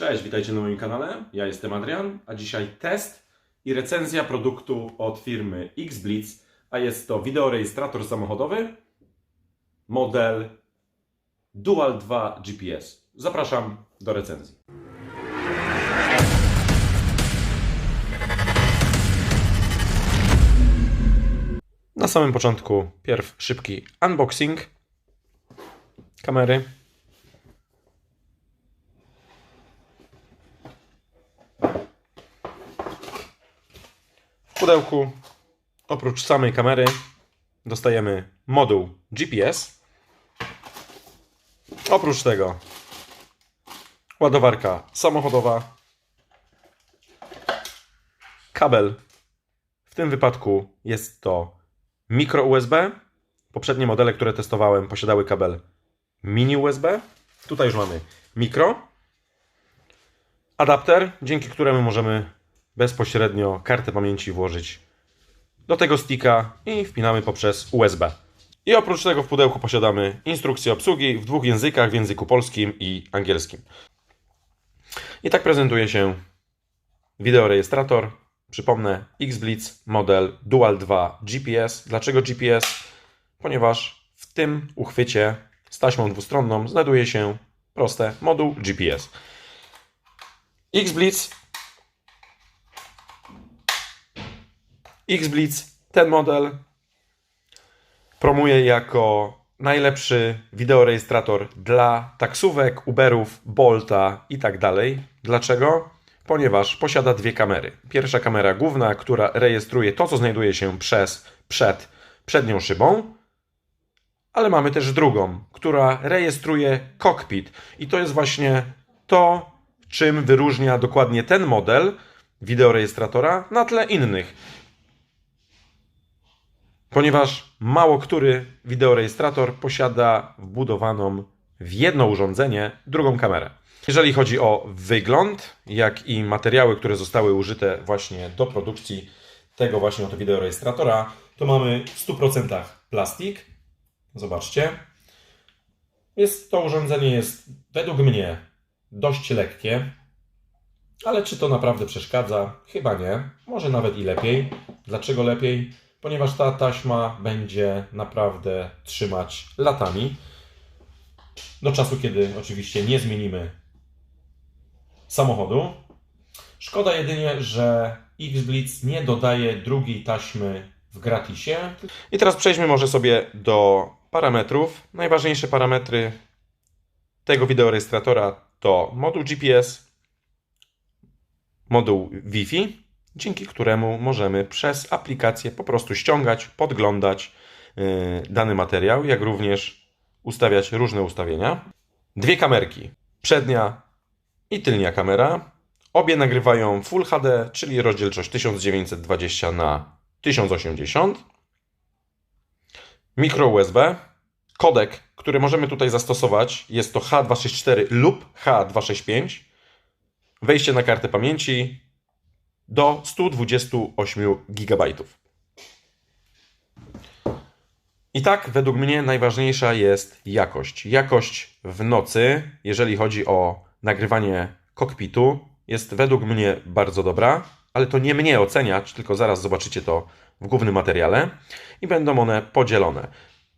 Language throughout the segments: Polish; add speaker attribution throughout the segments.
Speaker 1: Cześć, witajcie na moim kanale. Ja jestem Adrian, a dzisiaj test i recenzja produktu od firmy XBlitz, a jest to wideorejestrator samochodowy model Dual 2 GPS. Zapraszam do recenzji. Na samym początku pierw szybki unboxing kamery. Pudełku oprócz samej kamery dostajemy moduł GPS. Oprócz tego ładowarka samochodowa, kabel. W tym wypadku jest to mikro USB. Poprzednie modele, które testowałem, posiadały kabel mini USB. Tutaj już mamy mikro. Adapter, dzięki któremu możemy bezpośrednio kartę pamięci włożyć do tego sticka i wpinamy poprzez USB. I oprócz tego w pudełku posiadamy instrukcję obsługi w dwóch językach, w języku polskim i angielskim. I tak prezentuje się wideorejestrator. Przypomnę, XBlitz model Dual 2 GPS. Dlaczego GPS? Ponieważ w tym uchwycie z taśmą dwustronną znajduje się proste moduł GPS. XBlitz XBlitz ten model promuje jako najlepszy wideorejestrator dla taksówek, Uberów, Bolta i tak dalej. Dlaczego? Ponieważ posiada dwie kamery. Pierwsza kamera główna, która rejestruje to, co znajduje się przez, przed przednią szybą, ale mamy też drugą, która rejestruje cockpit. I to jest właśnie to, czym wyróżnia dokładnie ten model wideorejestratora na tle innych ponieważ mało który wideorejestrator posiada wbudowaną w jedno urządzenie drugą kamerę. Jeżeli chodzi o wygląd, jak i materiały, które zostały użyte właśnie do produkcji tego właśnie oto wideorejestratora, to mamy w 100% plastik. Zobaczcie. Jest, to urządzenie jest według mnie dość lekkie, ale czy to naprawdę przeszkadza? Chyba nie. Może nawet i lepiej. Dlaczego lepiej? Ponieważ ta taśma będzie naprawdę trzymać latami. Do czasu, kiedy oczywiście nie zmienimy samochodu. Szkoda jedynie, że X-Blitz nie dodaje drugiej taśmy w gratisie. I teraz przejdźmy może sobie do parametrów. Najważniejsze parametry tego wideorejestratora to moduł GPS, moduł Wi-Fi dzięki któremu możemy przez aplikację po prostu ściągać, podglądać yy, dany materiał, jak również ustawiać różne ustawienia. Dwie kamerki, przednia i tylnia kamera. Obie nagrywają Full HD, czyli rozdzielczość 1920 na 1080. Mikro USB. Kodek, który możemy tutaj zastosować, jest to H264 lub H265. Wejście na kartę pamięci, do 128 GB. I tak, według mnie najważniejsza jest jakość. Jakość w nocy, jeżeli chodzi o nagrywanie kokpitu, jest według mnie bardzo dobra, ale to nie mnie oceniać, tylko zaraz zobaczycie to w głównym materiale i będą one podzielone.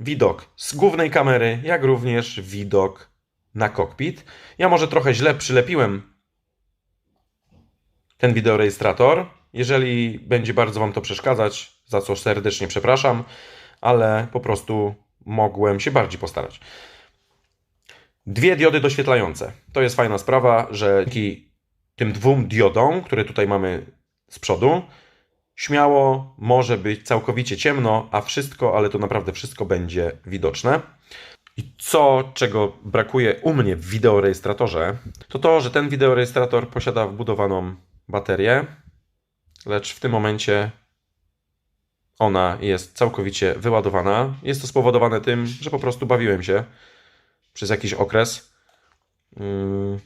Speaker 1: Widok z głównej kamery, jak również widok na kokpit. Ja może trochę źle przylepiłem ten wideorejestrator. Jeżeli będzie bardzo Wam to przeszkadzać, za co serdecznie przepraszam, ale po prostu mogłem się bardziej postarać. Dwie diody doświetlające. To jest fajna sprawa, że dzięki tym dwóm diodom, które tutaj mamy z przodu, śmiało może być całkowicie ciemno, a wszystko, ale to naprawdę wszystko będzie widoczne. I co, czego brakuje u mnie w wideorejestratorze, to to, że ten wideorejestrator posiada wbudowaną baterię, lecz w tym momencie ona jest całkowicie wyładowana. Jest to spowodowane tym, że po prostu bawiłem się przez jakiś okres. Yy,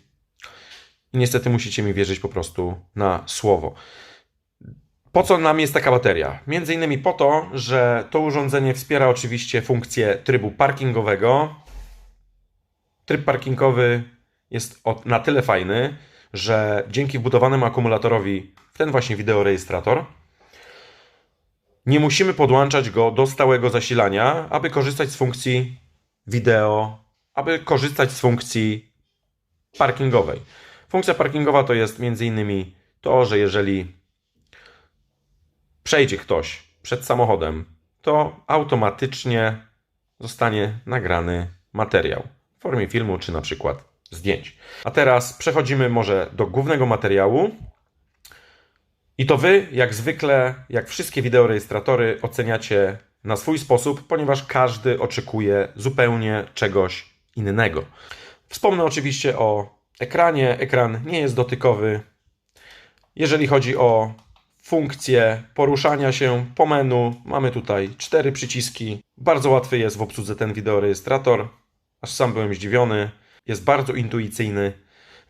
Speaker 1: I niestety musicie mi wierzyć po prostu na słowo. Po co nam jest taka bateria? Między innymi po to, że to urządzenie wspiera oczywiście funkcję trybu parkingowego. Tryb parkingowy jest na tyle fajny, że dzięki wbudowanemu akumulatorowi w ten właśnie wideorejestrator nie musimy podłączać go do stałego zasilania, aby korzystać z funkcji wideo, aby korzystać z funkcji parkingowej. Funkcja parkingowa to jest m.in. to, że jeżeli przejdzie ktoś przed samochodem, to automatycznie zostanie nagrany materiał w formie filmu czy na przykład zdjęć. A teraz przechodzimy może do głównego materiału. I to wy, jak zwykle, jak wszystkie wideorejestratory, oceniacie na swój sposób, ponieważ każdy oczekuje zupełnie czegoś innego. Wspomnę oczywiście o ekranie. Ekran nie jest dotykowy. Jeżeli chodzi o funkcję poruszania się po menu, mamy tutaj cztery przyciski. Bardzo łatwy jest w obsłudze ten wideorejestrator. Aż sam byłem zdziwiony. Jest bardzo intuicyjny,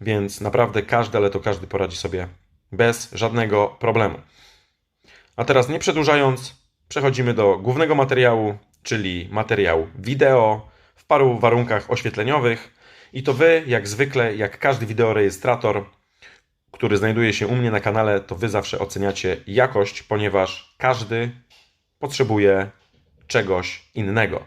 Speaker 1: więc naprawdę każdy, ale to każdy poradzi sobie bez żadnego problemu. A teraz nie przedłużając, przechodzimy do głównego materiału, czyli materiał wideo w paru warunkach oświetleniowych. I to wy, jak zwykle, jak każdy wideorejestrator, który znajduje się u mnie na kanale, to wy zawsze oceniacie jakość, ponieważ każdy potrzebuje czegoś innego.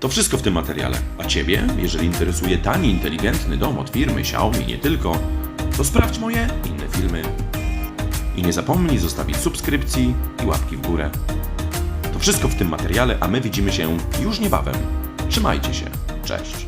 Speaker 2: To wszystko w tym materiale. A Ciebie, jeżeli interesuje tani, inteligentny dom od firmy Xiaomi nie tylko, to sprawdź moje inne filmy. I nie zapomnij zostawić subskrypcji i łapki w górę. To wszystko w tym materiale, a my widzimy się już niebawem. Trzymajcie się. Cześć.